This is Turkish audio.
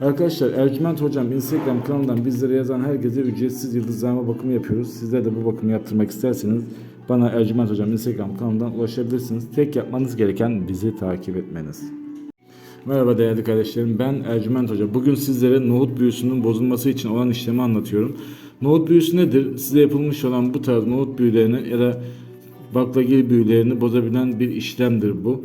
Arkadaşlar Ercüment Hocam Instagram kanalından bizlere yazan herkese ücretsiz yıldızlama bakımı yapıyoruz. Sizler de bu bakımı yaptırmak isterseniz bana Ercüment Hocam Instagram kanalından ulaşabilirsiniz. Tek yapmanız gereken bizi takip etmeniz. Merhaba değerli kardeşlerim ben Ercüment Hoca. Bugün sizlere nohut büyüsünün bozulması için olan işlemi anlatıyorum. Nohut büyüsü nedir? Size yapılmış olan bu tarz nohut büyülerini ya da baklagil büyülerini bozabilen bir işlemdir bu.